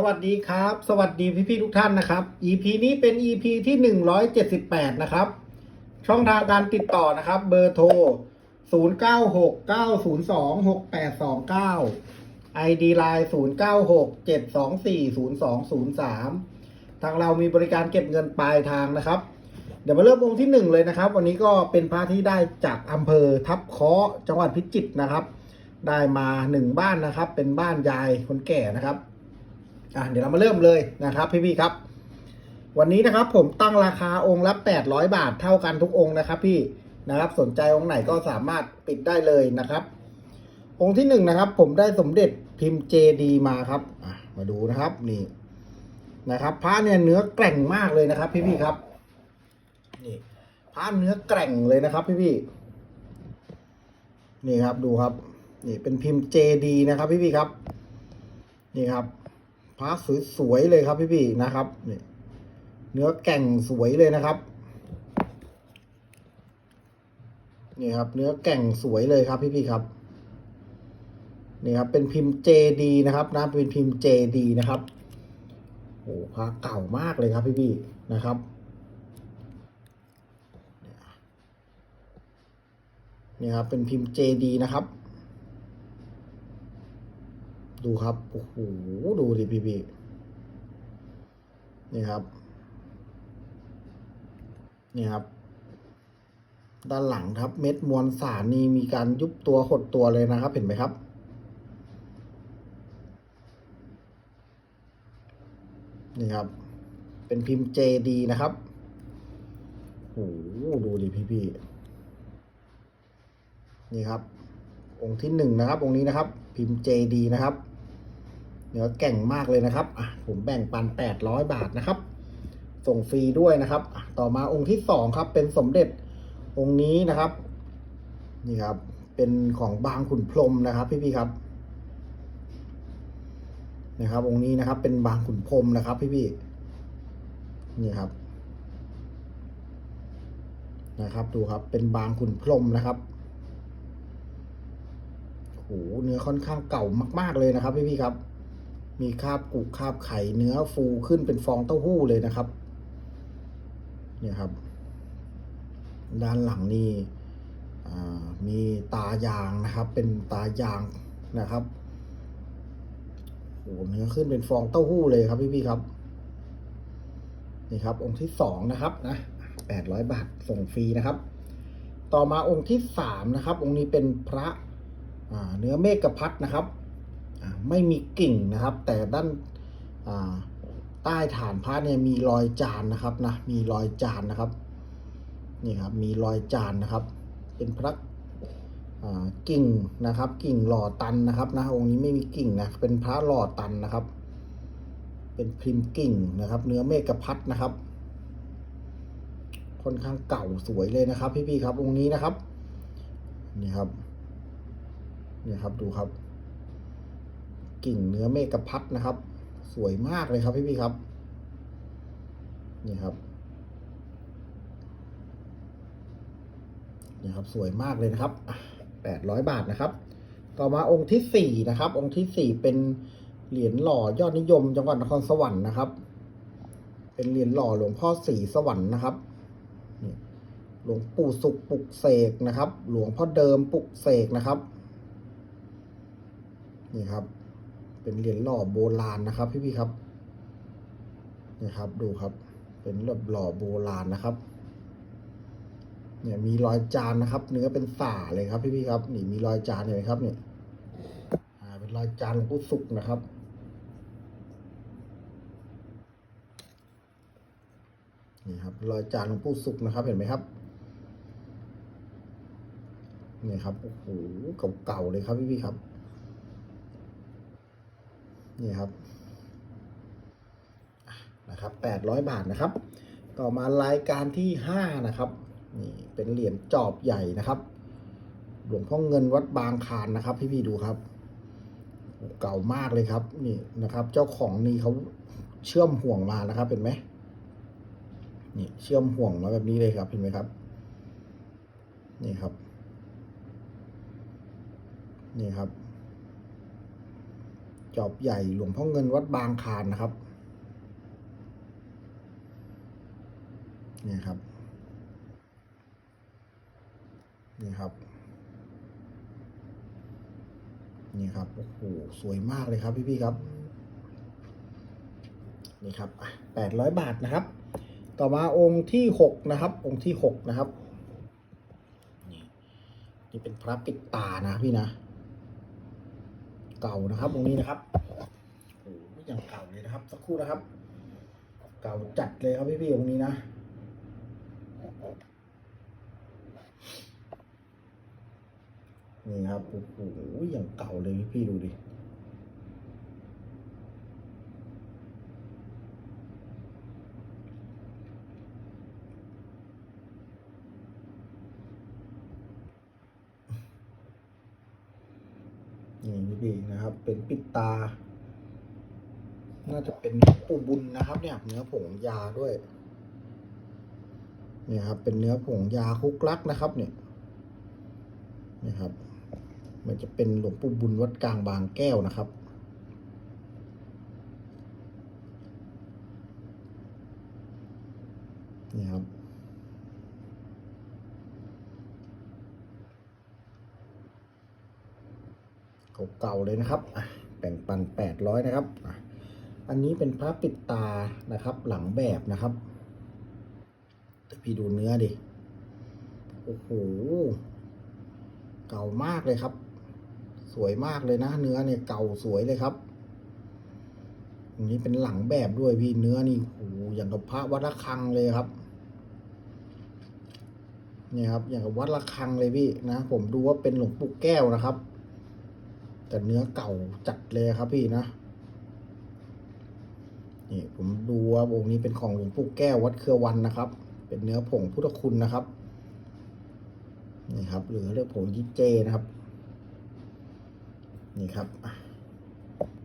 สวัสดีครับ สวัสดีพี่ๆทุกท่านนะครับ EP นี้เป็น EP ที่ 178 นะครับ ช่องทางการติดต่อนะครับ เบอร์โทร 0969026829 ID Line 0967240203 ทางเรามีบริการเก็บเงินปลายทางนะครับ เดี๋ยวมาเริ่มองค์ที่ 1 เลยนะครับ วันนี้ก็เป็นพระที่ได้จากอำเภอทับเคาะจังหวัดพิจิตรนะครับ ได้มาหนึ่งบ้านนะครับ เป็นบ้านยายคนแก่นะครับ อะเดี๋ยวเรามาเริ่มเลยนะครับพี่ๆครับ วันนี้นะครับผมตั้งราคาองค์ละ 800 บาทเท่ากันทุกองค์นะครับพี่นะครับสนใจองค์ไหนก็สามารถปิดได้เลยนะครับ องค์ที่หนึ่งนะครับ ผมได้สมเด็จพิมพ์เจดีมาครับมาดูนะครับนี่นะครับพระเนี่ยเนื้อแกร่งมากเลยนะครับพี่ๆครับนี่พระเนื้อแกร่งเลยนะครับพี่ๆนี่ครับดูครับ นี่เป็นพิมพ์เจดีนะครับพี่ๆครับ นี่ครับ พระสวยๆเลยครับพี่ๆนะครับนี่เนื้อแก่งสวยเลยนะครับนี่ครับ เนื้อแก่งสวยเลยครับพี่ๆครับนี่ครับเป็นพิมพ์เจดีนะครับนะเป็นพิมพ์เจดีนะครับโอ้พระเก่ามากเลยครับพี่ๆนะครับนี่ครับเป็นพิมพ์เจดีนะครับ ดูครับ โอ้โห ดูดิพี่พี่นี่ครับ นี่ครับ ด้านหลังครับ เม็ดมวลสารนี่มีการยุบตัวหดตัวเลยนะครับ เห็นไหมครับ นี่ครับ เป็นพิมพ์เจดีนะครับโอ้โหดูดิพี่พี่นี่ครับ องค์ที่หนึ่งนะครับ องค์นี้นะครับ พิมพ์เจดีนะครับ เนื้อแก่งมากเลยนะครับอะผมแบ่งปันแปดร้อยบาทนะครับ ส่งฟรีด้วยนะครับ ต่อมาองค์ที่สองครับ เป็นสมเด็จองค์นี้นะครับ นี่ครับ เป็นของบางขุนพรมนะครับ พี่ๆครับนะครับ องค์นี้นะครับ เป็นบางขุนพรมนะครับ พี่ๆนี่ครับ นะครับ ดูครับ เป็นบางขุนพรมนะครับโอ้โหเนื้อค่อนข้างเก่ามาก ๆเลยนะครับ พี่ๆครับ มีคราบกุคราบไข่เนื้อฟูขึ้นเป็นฟองเต้าหู้เลยนะครับ เนี่ยครับ ด้านหลังนี่มีตายางนะครับ เป็นตายางนะครับโอ้เนื้อขึ้นเป็นฟองเต้าหู้เลยครับพี่ๆครับ นี่ครับ องค์ที่สองนะครับนะแปดร้อยบาทส่งฟรีนะครับ ต่อมาองค์ที่สามนะครับ องค์นี้เป็นพระเนื้อเมฆพัดนะครับ ไม่มีกิ่งนะครับ แต่ด้านใต้ฐานพระเนี่ยมีรอยจานนะครับนะมีรอยจานนะครับนี่ครับมีรอยจานนะครับ เป็นพระกิ่งนะครับ กิ่งหล่อตันนะครับนะองค์นี้ไม่มีกิ่งนะเป็นพระหล่อตันนะครับ เป็นพิมพ์กิ่งนะครับ เนื้อเมฆพัดนะครับค่อนข้างเก่าสวยเลยนะครับ พี่ๆครับองค์นี้นะครับนี่ครับนี่ครับดูครับ กิ่งเนื้อเมฆพัดนะครับ สวยมากเลยครับพี่พี่ครับ นี่ครับ นี่ครับสวยมากเลยนะครับแปดร้อยบาทนะครับ ต่อมาองค์ที่สี่นะครับ องค์ที่สี่เป็นเหรียญหล่อยอดนิยม จังหวัดนครสวรรค์นะครับ เป็นเหรียญหล่อหลวงพ่อสีสวรรค์นะครับหลวงปู่สุขปลุกเสกนะครับ หลวงพ่อเดิมปลุกเสกนะครับ นี่ครับ เป็นเหรียญหล่อโบราณนะครับพี่พี่ๆครับนี่ครับดูครับ เป็นแบบหล่อโบราณนะครับ เนี่ยมีรอยจานนะครับ เนื้อเป็นฝ่าเลยครับ พี่พี่ๆครับ นี่มีรอยจานเลยครับเนี่ยเป็นรอยจานหลวงปู่สุกนะครับนี่ครับรอยจานหลวงปู่สุกนะครับ เห็นไหมครับนี่ครับโอ้โหเก่าๆเลยครับพี่พี่ๆครับ นี่ครับนะครับแปดร้อยบาทนะครับ ต่อมารายการที่ห้านะครับนี่เป็นเหรียญจอบใหญ่นะครับหลวงพ่อเงินวัดบางคานนะครับ พี่พี่ดูครับ เก่ามากเลยครับ นี่นะครับ เจ้าของนี่เขาเชื่อมห่วงมานะครับ เห็นไหมนี่เชื่อมห่วงมาแบบนี้เลยครับเห็นไหมครับ นี่ครับ นี่ครับ จอบใหญ่หลวงพ่อเงินวัดบางคานนะครับนี่ครับนี่ครับนี่ครับโอ้โหสวยมากเลยครับพี่พี่ๆครับนี่ครับแปดร้อยบาทนะครับ ต่อมาองค์ที่หกนะครับ องค์ที่หกนะครับนี่นี่เป็นพระปิดตานะพี่นะ เก่านะครับตรงนี้นะครับโอ้ไม่ยังเก่าเลยนะครับ สักครู่นะครับ เก่าจัดเลยครับพี่ๆตรงนี้นะนี่ครับโอ้โหยังเก่าเลยพี่พี่ๆดูดิ นี่นะครับ เป็นปิดตา น่าจะเป็นปูบุญนะครับ เนี่ย เนื้อผงยาด้วย เนี่ยครับ เป็นเนื้อผงยาคุกลักนะครับ เนี่ยนี่ครับ มันจะเป็นหลวงปู่บุญวัดกลางบางแก้วนะครับนี่ครับ เก่าๆเลยนะครับแบ่งปันแปดร้อยนะครับ อันนี้เป็นพระปิดตานะครับ หลังแบบนะครับแต่พี่ดูเนื้อดิ โอ้โห เก่ามากเลยครับ สวยมากเลยนะ เนื้อเนี่ยเก่าสวยเลยครับอันนี้เป็นหลังแบบด้วยพี่เนื้อนี่โอ้โหอย่างกับพระวัดระฆังเลยครับเนี่ยครับอย่างกับวัดระฆังเลยพี่นะ ผมดูว่าเป็นหลวงปู่แก้วนะครับ แต่เนื้อเก่าจัดเลยครับพี่นะ นี่ผมดูว่าองนี้เป็นของหลวงปู่แก้ววัดเครือวันนะครับ เป็นเนื้อผงพุทธคุณนะครับ นี่ครับ หรือเรียกผงยิเจนะครับ นี่ครับ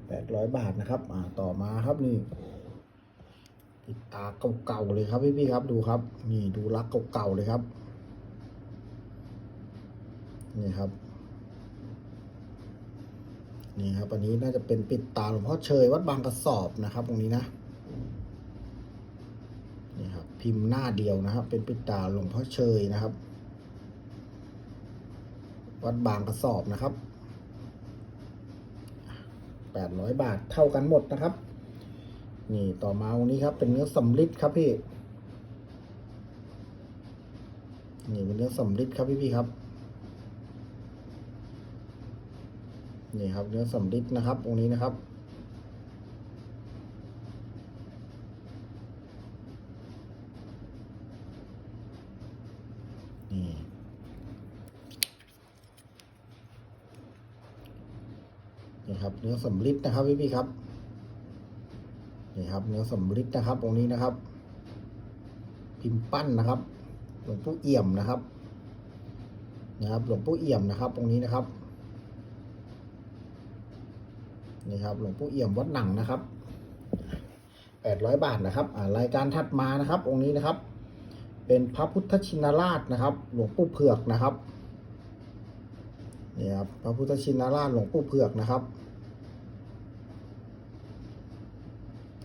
แปดร้อยบาทนะครับ อ่าต่อมาครับนี่ปิดตาเก่าๆเลยครับพี่ๆครับดูครับ นี่ดูรักเก่าๆเลยครับ นี่ครับ นี่ครับอันนี้น่าจะเป็นปิดตาหลวงพ่อเชยวัดบางกระสอบนะครับ ตรงนี้นะนี่ครับ พิมพ์หน้าเดียวนะครับ เป็นปิดตาหลวงพ่อเชยนะครับ วัดบางกระสอบนะครับแปดร้อยบาทเท่ากันหมดนะครับ นี่ต่อมาวันนี้ครับ เป็นเนื้อสำลิดครับพี่ นี่เป็นเนื้อสำลิดครับพี่พี่ครับ นี่ครับเนื้อสำลิดนะครับตรงนี้นะครับ นี่นี่ครับเนื้อสำลิดนะครับพี่พี่ครับนี่ครับเนื้อสำลิดนะครับตรงนี้นะครับ พิมพ์ปั้นนะครับหลวงปู่เอี่ยมนะครับนะครับหลวงปู่เอี่ยมนะครับตรงนี้นะครับ นี่ครับหลวงปู่เอี่ยมวัดหนังนะครับแปดร้อยบาทนะครับรายการถัดมานะครับ องค์นี้นะครับ เป็นพระพุทธชินราชนะครับ หลวงปู่เผือกนะครับนี่ครับพระพุทธชินราชหลวงปู่เผือกนะครับ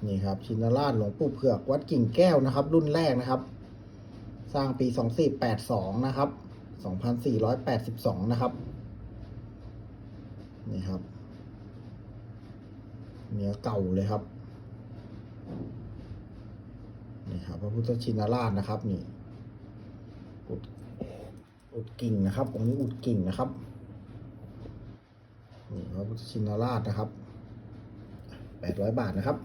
นี่ครับชินราชหลวงปู่เผือกวัดกิ่งแก้วนะครับ รุ่นแรกนะครับ สร้างปีสองสี่แปดสองนะครับสองพันสี่ร้อยแปดสิบสองนะครับนี่ครับ เนื้อเก่าเลยครับนี่ครับพระพุทธชินราชนะครับนี่อุดอุดกิ่งนะครับตรงนี้อุดกิ่งนะครับนี่พระพุทธชินราชนะครับแปดร้อยบาทนะครับ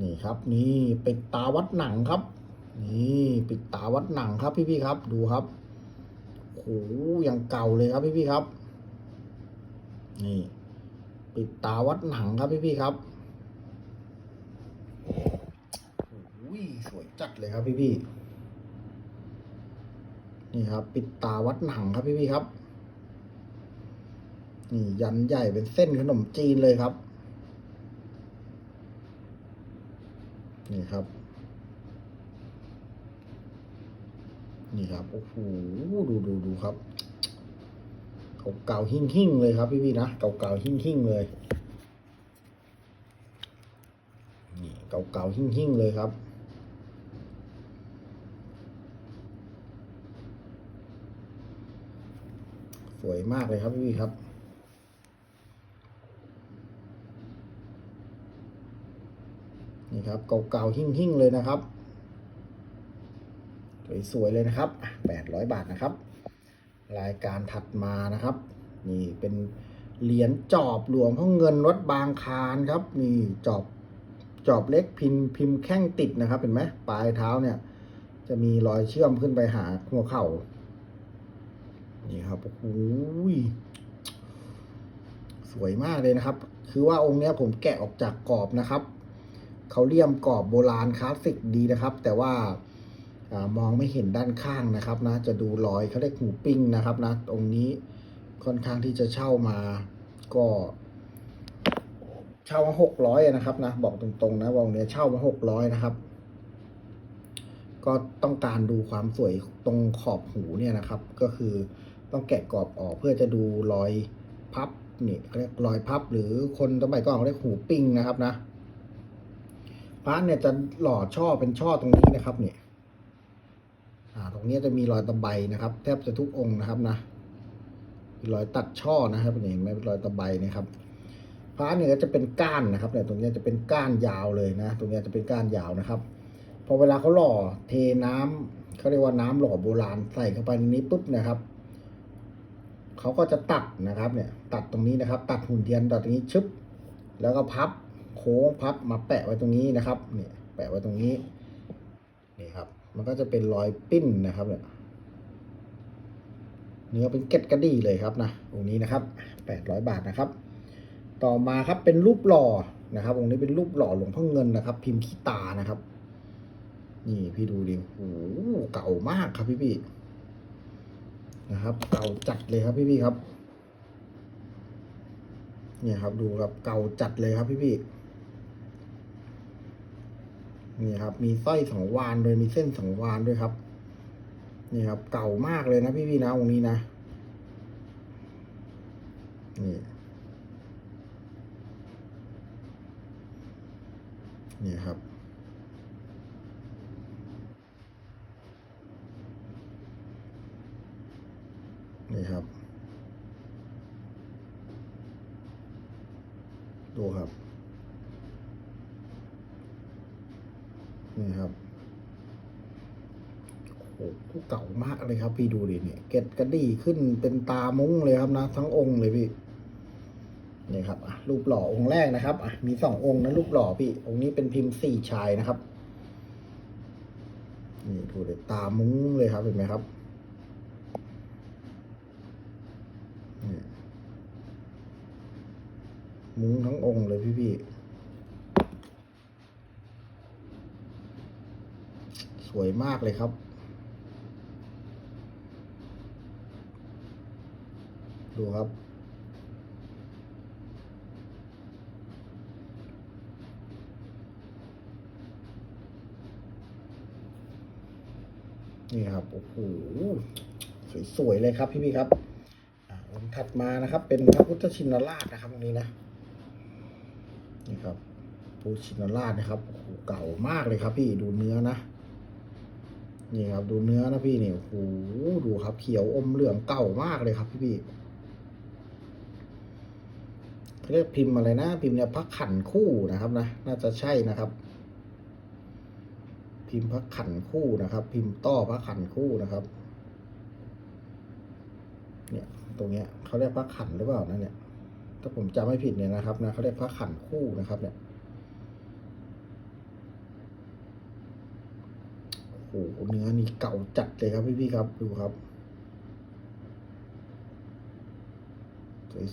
นี่ครับ นี่ปิดตาวัดหนังครับ นี่ปิดตาวัดหนังครับพี่พี่ครับ ดูครับโอ้โหอย่างเก่าเลยครับพี่พี่ครับ นี่ ปิดตาวัดหนังครับพี่พี่ครับโอ้ยสวยจัดเลยครับพี่พี่นี่ครับ ปิดตาวัดหนังครับพี่พี่ครับ นี่ยันใหญ่เป็นเส้นขนมจีนเลยครับ นี่ครับนี่ครับ โอ้โห ดูดูดูครับ เก่าๆหิ่งๆเลยครับพี่พี่ๆนะเก่าๆหิ่งๆเลยนี่เก่าๆหิ่งๆเลยครับสวยมากเลยครับพี่ๆครับ นี่ครับเก่าๆหิ่งๆเลยนะครับ สวยๆเลยนะครับแปดร้อยบาทนะครับ รายการถัดมานะครับ นี่เป็นเหรียญจอบหลวงพ่อเงินวัดบางคานครับ นี่จอบจอบเล็กพิมพ์พิมพ์แข้งติดนะครับเห็นไหมปลายเท้าเนี่ย จะมีรอยเชื่อมขึ้นไปหาหัวเข่านี่ครับโอ้โหสวยมากเลยนะครับ คือว่าองค์เนี้ยผมแกะออกจากกรอบนะครับเขาเลี่ยมกรอบโบราณคลาสสิกดีนะครับ แต่ว่า มองไม่เห็นด้านข้างนะครับนะจะดูรอยเขาเรียกหูปิ้งนะครับนะตรงนี้ค่อนข้างที่จะเช่ามาก็เช่ามาหกร้อยนะครับนะบอกตรงๆนะวงเนี้ยเช่ามาหกร้อยนะครับ ก็ต้องการดูความสวยตรงขอบหูเนี่ยนะครับ ก็คือต้องแกะกรอบออกเพื่อจะดูรอยพับนี่เขาเรียกรอยพับหรือคนสมัยก่อนเขาเรียกหูปิ้งนะครับนะพระเนี่ยจะหล่อช่อเป็นช่อตรงนี้นะครับเนี่ย ตรงนี้จะมีรอยตะไบนะครับ แทบจะทุกองค์นะครับนะมีรอยตัดช่อนะครับเห็นไหมรอยตะไบนะครับพระเนี่ยจะเป็นก้านนะครับเนี่ยตรงนี้จะเป็นก้านยาวเลยนะ ตรงนี้จะเป็นก้านยาวนะครับพอเวลาเขาหล่อเทน้ำเขาเรียกว่าน้ำหล่อโบราณใส่เข้าไปในนี้ปุ๊บนะครับเขาก็จะตัดนะครับเนี่ย ตัดตรงนี้นะครับ ตัดหุ่นเทียนตัดตรงนี้ชึบแล้วก็พับโค้งพับมาแปะไว้ตรงนี้นะครับเนี่ยแปะไว้ตรงนี้นี่ครับ มันก็จะเป็นรอยปิ้นนะครับเนี่ยเนื้อเป็นเก็ดกระดี่เลยครับนะองค์นี้นะครับแปดร้อยบาทนะครับ ต่อมาครับเป็นรูปหล่อนะครับองค์นี้เป็นรูปหล่อหลวงพ่อเงินนะครับ พิมพ์ขี้ตานะครับ นี่พี่ดูดิโอ้โหเก่ามากครับพี่พี่นะครับ เก่าจัดเลยครับพี่พี่ครับ เนี่ยครับดูครับเก่าจัดเลยครับพี่พี่ นี่ครับ มีสร้อยสองวานโดยมีเส้นสองวานด้วยครับ นี่ครับ เก่ามากเลยนะพี่พี่นะองค์นี้นะ นี่ นี่ครับ นี่ครับ ดูครับ นี่ครับ โอ้โหเก่า มากเลยครับ พี่ดูดิเนี่ยเกล็ดกระดี่ขึ้นเป็นตามุ้งเลยครับนะ ทั้งองค์เลยพี่นี่ครับอะรูปหล่อองค์แรกนะครับอะมีสององค์นะรูปหล่อพี่ องค์นี้เป็นพิมพ์สี่ชายนะครับนี่ดูเลยตามุ้งเลยครับเห็นไหมครับมุ้งทั้งองค์เลยพี่พี่สวยมากเลยครับ ดูครับ นี่ครับ โอ้โห สวย ๆ เลยครับพี่พี่ครับอ่าองค์ถัดมานะครับ เป็นพระพุทธชินราชนะครับตรงนี้นะ นี่ครับพุทธชินราชนะครับโอ้โหเก่ามากเลยครับ พี่ดูเนื้อนะนี่ครับดูเนื้อนะพี่นี่โอ้โหดูครับเขียวอมเหลืองเก่ามากเลยครับพี่พี่ เขาเรียกพิมพ์อะไรนะ พิมพ์เนี่ยพระขันคู่นะครับนะ น่าจะใช่นะครับ พิมพ์พระขันคู่นะครับ พิมพ์ต้อพระขันคู่นะครับ เนี่ยตรงเนี้ยเขาเรียกพระขันหรือเปล่านะเนี่ย ถ้าผมจำไม่ผิดเนี่ยนะครับนะเขาเรียกพระขันคู่นะครับเนี่ยโอ้โหเนื้อนี่เก่าจัดเลยครับพี่พี่ๆครับดูครับ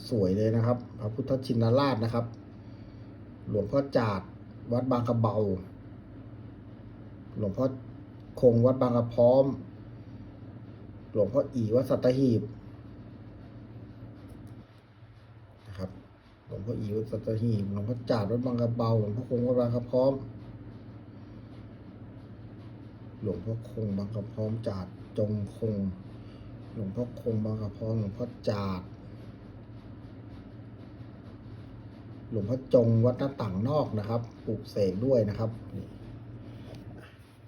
สวยๆเลยนะครับ พระพุทธชินราชนะครับ หลวงพ่อจาดวัดบางกระเบา หลวงพ่อคงวัดบางกระพร้อม หลวงพ่ออีวัดสัตหีบนะครับ หลวงพ่ออีวัดสัตหีบ หลวงพ่อจาดวัดบางกระเบา หลวงพ่อคงวัดบางกระพร้อม หลวงพ่อคงบางกระพร้อมจาดจงคง หลวงพ่อคงบางกระพร้อม หลวงพ่อจาด ห ลวงพ่อจงวัดหน้าต่างนอกนะครับปลูกเสกด้วยนะครับ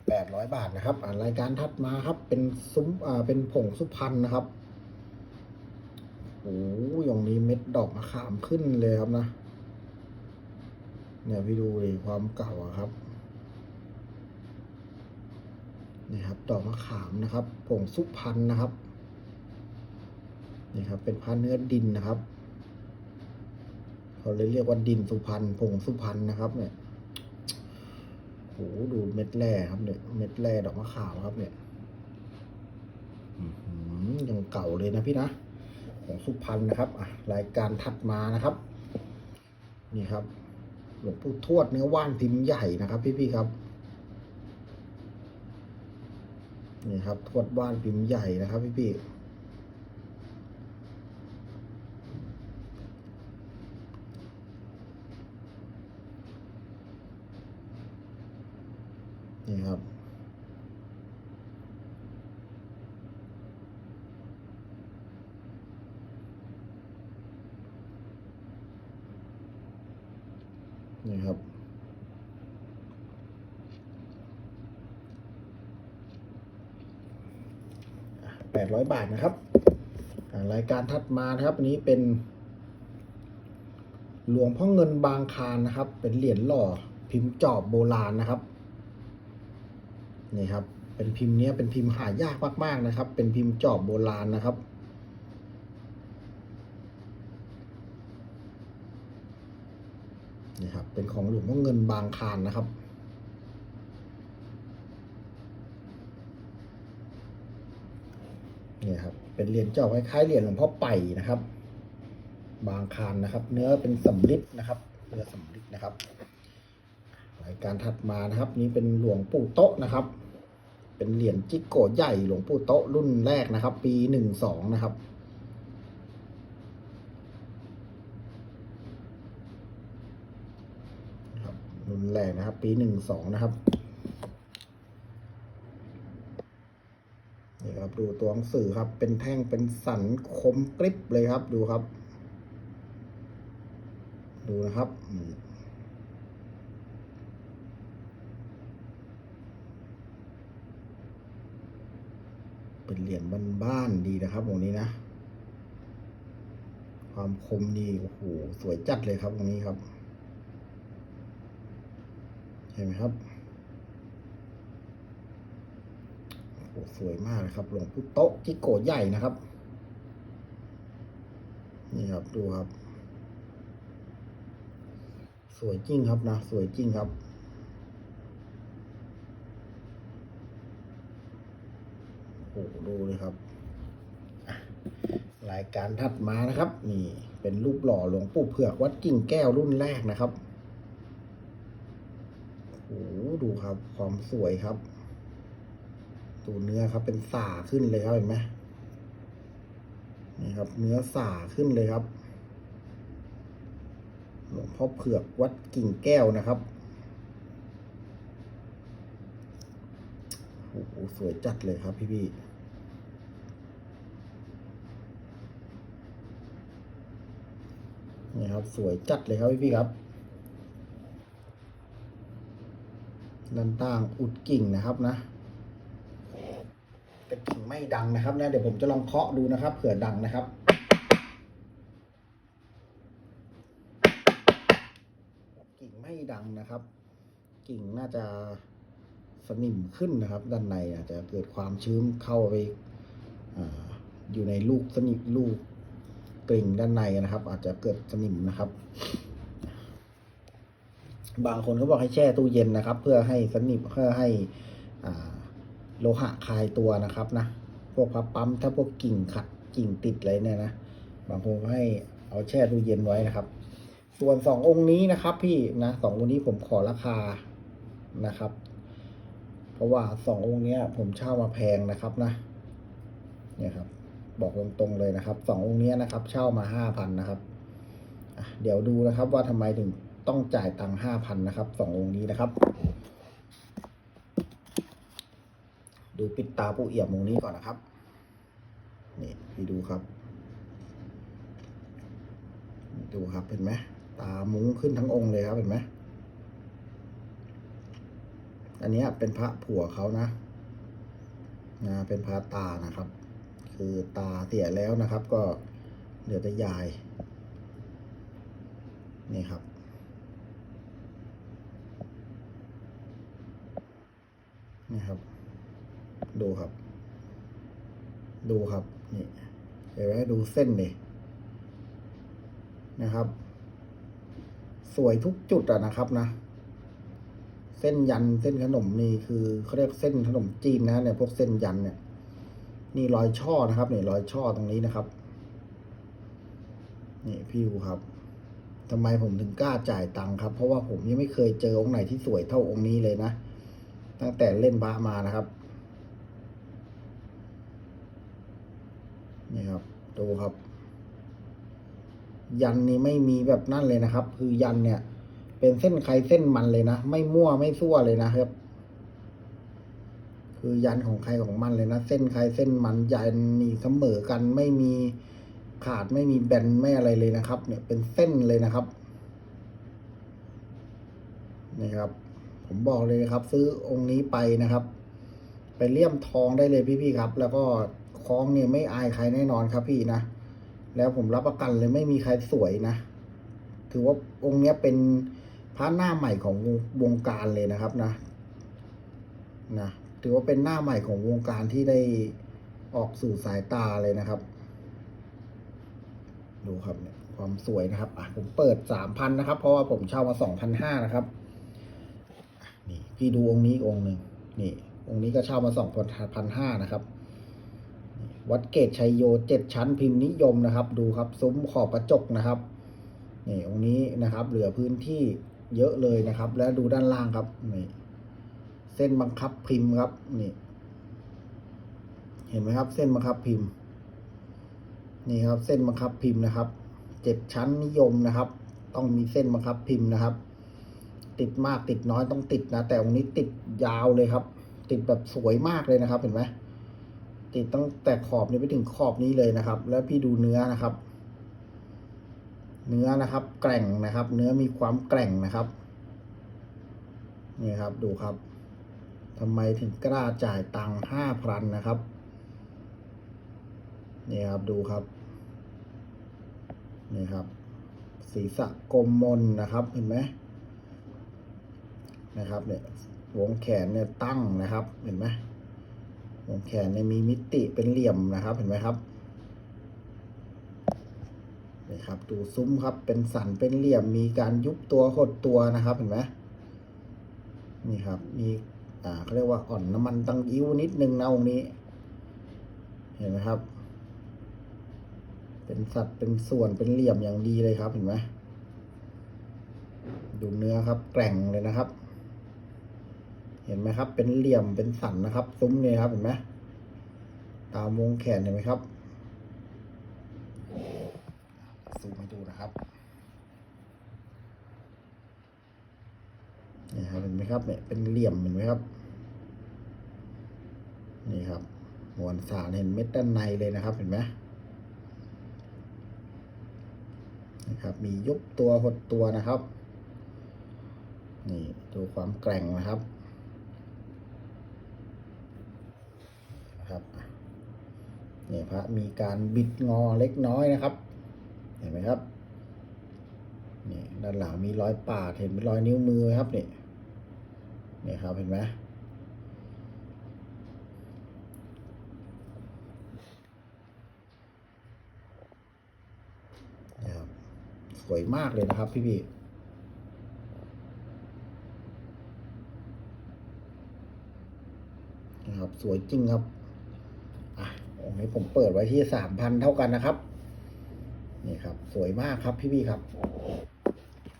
แปดร้อยบาทนะครับรายการทัดมาครับ เป็นซุ้มอ่าเป็นผงสุพรรณนะครับโอ้ยอย่างนี้เม็ดดอกมะขามขึ้นเลยครับนะ เนี่ยพี่ดูเลยความเก่าครับนี่ครับดอกมะขามนะครับ ผงสุพรรณนะครับนี่ครับ เป็นพันเนื้อดินนะครับ เขาเลยเรียกว่าดินสุพรรณผงสุพรรณนะครับ เนี่ยโหดูเม็ดแร่ครับเนี่ย เม็ดแร่ดอกมะขามครับ เนี่ยยังเก่าเลยนะพี่นะของสุพรรณนะครับอะรายการถัดมานะครับ นี่ครับหลวงปู่ทวดเนื้อว่านพิมพ์ใหญ่นะครับ พี่ๆครับนี่ครับทวดว่านพิมพ์ใหญ่นะครับ พี่ๆ นี่ครับ นี่ครับแปดร้อยบาทนะครับ รายการทัดมานะครับ อันนี้เป็นหลวงพ่อเงินบางคารนะครับ เป็นเหรียญหล่อพิมพ์จอบโบราณนะครับ นี่ครับ เป็นพิมพ์เนี้ยเป็นพิมพ์หายากมาก ๆนะครับ เป็นพิมพ์จอบโบราณนะครับ นี่ครับ เป็นของหลวงพ่อเงินบางคารนะครับนี่ครับ เป็นเหรียญจอบคล้ายๆเหรียญหลวงพ่อไปนะครับ บางคารนะครับ เนื้อเป็นสำริดนะครับเนื้อสำริดนะครับรายการถัดมานะครับ นี้เป็นหลวงปู่โต๊ะนะครับ เป็นเหรียญจิกโกใหญ่หลวงปู่โต๊ะรุ่นแรกนะครับ ปีหนึ่งสองนะครับครับ รุ่นแรกนะครับ ปีหนึ่งสองนะครับนี่ครับดูตัวหนังสือครับ เป็นแท่งเป็นสันคมกริบเลยครับ ดูครับ ดูนะครับอืม เป็นเหรียญบ้านๆดีนะครับวงนี้นะ ความคมดีโอ้โหสวยจัดเลยครับวงนี้ครับ เห็นไหมครับโอ้โหสวยมากเลยครับหลวงปู่โต๊ะจิโกะใหญ่นะครับ นี่ครับดูครับ สวยจริงครับนะ สวยจริงครับ โอ้โห ดูเลยครับรายการถัดมานะครับ นี่เป็นรูปหล่อหลวงปู่เผือกวัดกิ่งแก้วรุ่นแรกนะครับโอ้โหดูครับ ความสวยครับดูเนื้อครับ เป็นสาขึ้นเลยครับเห็นไหมนี่ครับ เนื้อสาขึ้นเลยครับหลวงพ่อเผือกวัดกิ่งแก้วนะครับโอ้โหสวยจัดเลยครับพี่พี่ นี่ครับ สวยจัดเลยครับพี่พี่ครับด้านต่างอุดกิ่งนะครับนะ แต่กิ่งไม่ดังนะครับเนี่ยเดี๋ยวผมจะลองเคาะดูนะครับ เผื่อดังนะครับกิ่งไม่ดังนะครับ กิ่งน่าจะสนิมขึ้นนะครับ ด้านในอาจจะเกิดความชื้นเข้าไปออยู่ในลูกสนิมลูก กลิ่งด้านในนะครับ อาจจะเกิดสนิมนะครับ บางคนเขาบอกให้แช่ตู้เย็นนะครับ เพื่อให้สนิมเพื่อให้อ่าโลหะคลายตัวนะครับนะพวกพับปั๊มถ้าพวกกิ่งขัดกิ่งติดอะไรเนี่ยนะบางคนก็ให้เอาแช่ตู้เย็นไว้นะครับ ส่วนสององค์นี้นะครับ พี่นะสององค์นี้ผมขอราคานะครับ เพราะว่าสององค์นี้ผมเช่ามาแพงนะครับนะเนี่ยครับ บอกตรงๆเลยนะครับสององค์นี้นะครับ เช่ามาห้าพันนะครับเดี๋ยวดูนะครับว่าทำไมถึงต้องจ่ายตังค์ห้าพันนะครับสององค์นี้นะครับ ดูปิดตาผู้เอี่ยมองค์นี้ก่อนนะครับ นี่พี่ดูครับ ดูครับเห็นไหมตามุ้งขึ้นทั้งองค์เลยครับเห็นไหมอันนี้เป็นพระผัวเขานะนะเป็นพระตานะครับ คือตาเสียแล้วนะครับ ก็เหลือแต่ยาย นี่ครับ นี่ครับ ดูครับ ดูครับ นี่เห็นไหมดูเส้นนี่นะครับ สวยทุกจุดอะนะครับนะเส้นยันเส้นขนมนี่คือเขาเรียกเส้นขนมจีนนะเนี่ยพวกเส้นยันเนี่ย นี่รอยช่อนะครับนี่รอยช่อตรงนี้นะครับ นี่พี่ดูครับทำไมผมถึงกล้าจ่ายตังค์ครับ เพราะว่าผมยังไม่เคยเจอองค์ไหนที่สวยเท่าองค์นี้เลยนะตั้งแต่เล่นพระมานะครับ นี่ครับดูครับ ยันนี่ไม่มีแบบนั่นเลยนะครับ คือยันเนี่ย เป็นเส้นใครเส้นมันเลยนะ ไม่มั่วไม่ซั่วเลยนะครับ คือยันของใครของมันเลยนะ เส้นใครเส้นมันยันนี่เสมอกันไม่มีขาดไม่มีแบนไม่อะไรเลยนะครับ เนี่ยเป็นเส้นเลยนะครับนี่ครับ ผมบอกเลยครับ ซื้อองค์นี้ไปนะครับ ไปเลี่ยมทองได้เลยพี่ๆครับ แล้วก็คล้องเนี่ยไม่อายใครแน่นอนครับพี่นะแล้วผมรับประกันเลยไม่มีใครสวยนะ ถือว่าองค์เนี้ยเป็นพระหน้าใหม่ของวงการเลยนะครับนะนะ ถือว่าเป็นหน้าใหม่ของวงการที่ได้ออกสู่สายตาเลยนะครับ ดูครับเนี่ยความสวยนะครับอะผมเปิดสามพันนะครับ เพราะว่าผมเช่ามาสองพันห้านะครับ นี่พี่ดูองค์นี้องค์หนึ่งนี่ องค์นี้ก็เช่ามาสองพันห้านะครับ วัดเกตชัยโยเจ็ดชั้นพิมพ์นิยมนะครับ ดูครับซุ้มขอบกระจกนะครับนี่องค์นี้นะครับ เหลือพื้นที่เยอะเลยนะครับ แล้วดูด้านล่างครับนี่ เส้นบังคับพิมพ์ครับ นี่ เห็นไหมครับ เส้นบังคับพิมพ์ นี่ครับ เส้นบังคับพิมพ์นะครับเจ็ดชั้นนิยมนะครับ ต้องมีเส้นบังคับพิมพ์นะครับ ติดมากติดน้อยต้องติดนะ แต่องค์นี้ติดยาวเลยครับ ติดแบบสวยมากเลยนะครับ เห็นไหมติดตั้งแต่ขอบนี้ไปถึงขอบนี้เลยนะครับ แล้วพี่ดูเนื้อนะครับ เนื้อนะครับ แกร่งนะครับ เนื้อมีความแกร่งนะครับ นี่ครับดูครับ ทำไมถึงกล้าจ่ายตังค์ห้าพันนะครับ นี่ครับดูครับ นี่ครับ ศีรษะกลมมนนะครับ เห็นไหมนะครับ เนี่ยวงแขนเนี่ยตั้งนะครับ เห็นไหมวงแขนเนี่ยมีมิติเป็นเหลี่ยมนะครับ เห็นไหมครับนี่ครับดูซุ้มครับ เป็นสันเป็นเหลี่ยมมีการยุบตัวหดตัวนะครับ เห็นไหมนี่ครับ มี อ่าเขาเรียกว่าอ่อนน้ำมันตังอิ้วนิดนึงนะองค์นี้ เห็นไหมครับ เป็นสัดเป็นส่วนเป็นเหลี่ยมอย่างดีเลยครับ เห็นไหมดูเนื้อครับแกร่งเลยนะครับ เห็นไหมครับ เป็นเหลี่ยมเป็นสันนะครับ ซุ้มเนี่ยครับเห็นไหมตามวงแขนเห็นไหมครับซูมให้ดูนะครับนี่ครับเห็นไหมครับเนี่ยเป็นเหลี่ยมเห็นไหมครับ นี่ครับมวลสารเห็นเม็ดด้านในเลยนะครับเห็นไหมนะครับ มียุบตัวหดตัวนะครับ นี่ดูความแกร่งนะครับนะครับเนี่ยพระมีการบิดงอเล็กน้อยนะครับ เห็นไหมครับนี่ด้านหลังมีรอยปาดเห็นเป็นรอยนิ้วมือครับนี่นี่ครับเห็นไหมนี่ครับส วยมากเลยนะครับพี่พี่นะครับสวยจริงครับ อะองค์นี้ผมเปิดไว้ที่สามพันเท่ากันนะครับ นี่ครับ สวยมากครับพี่พี่ครับ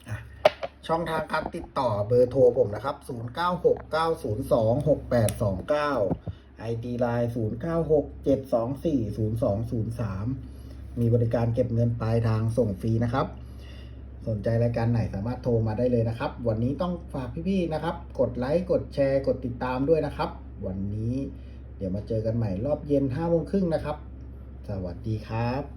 อะช่องทางการติดต่อเบอร์โทรผมนะครับ 0 9 6 9 0 2 6 8 2 9 ID Line 0 9 6 7 2 4 0 2 0 3 มีบริการเก็บเงินปลายทางส่งฟรีนะครับ สนใจรายการไหนสามารถโทรมาได้เลยนะครับ วันนี้ต้องฝากพี่ๆนะครับ กดไลค์กดแชร์กดติดตามด้วยนะครับ วันนี้เดี๋ยวมาเจอกันใหม่รอบเย็น5โมงครึ่งนะครับ สวัสดีครับ